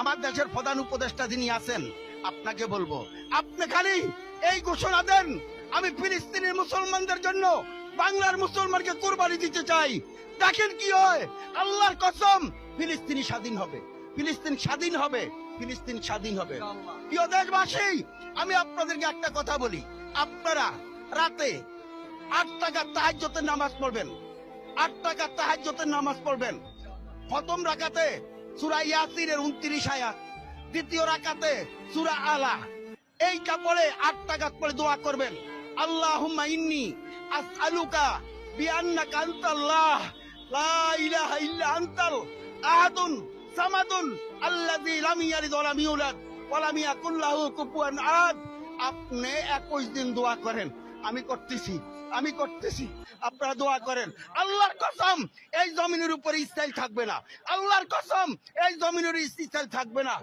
আমার দেশের প্রধান উপদেষ্টা যিনি আছেন, আপনাকে বলব, আপনি খালি এই ঘোষণা দেন, আমি ফিলিস্তিনের মুসলমানদের জন্য বাংলার মুসলমানকে কোরবানি দিতে চাই। দেখেন কি হয়, আল্লাহর কসম, ফিলিস্তিনি স্বাধীন হবে। ফিলিস্তিন স্বাধীন হবে, ফিলিস্তিন স্বাধীন হবে। প্রিয় দেশবাসী, আমি আপনাদেরকে একটা কথা বলি। আপনারা রাতে আট টাকা তাহাজ্জতের নামাজ পড়বেন। আট টাকা তাহাজ্জতের নামাজ পড়বেন। প্রথম রাকাতে সূরা ইয়াসিনের উনত্রিশ আয়াত, দ্বিতীয় রাকাতে সূরা আলা। এইটা পড়ে আট টাকা পড়ে দোয়া করবেন। আল্লাহুম্মা ইন্নি আসআলুকা বিআন্নাকা আনতাল্লাহ, লা ইলাহা ইল্লা আনতাল আহাদুন সামাদুন আল্লাযী লাম ইয়ালিদ ওয়া লাম ইউলাদ, ওয়া লাম ইয়াকুল লাহু কুফুয়ান আপনি 21 দিন দোয়া করেন। আমি করতেছি আমি করতেছি। আপনারা দোয়া করেন। আল্লাহর কসম, এই জমিনের উপরে স্টাইল থাকবে না। আল্লাহর কসম, এই জমিনের স্টাইল থাকবে না।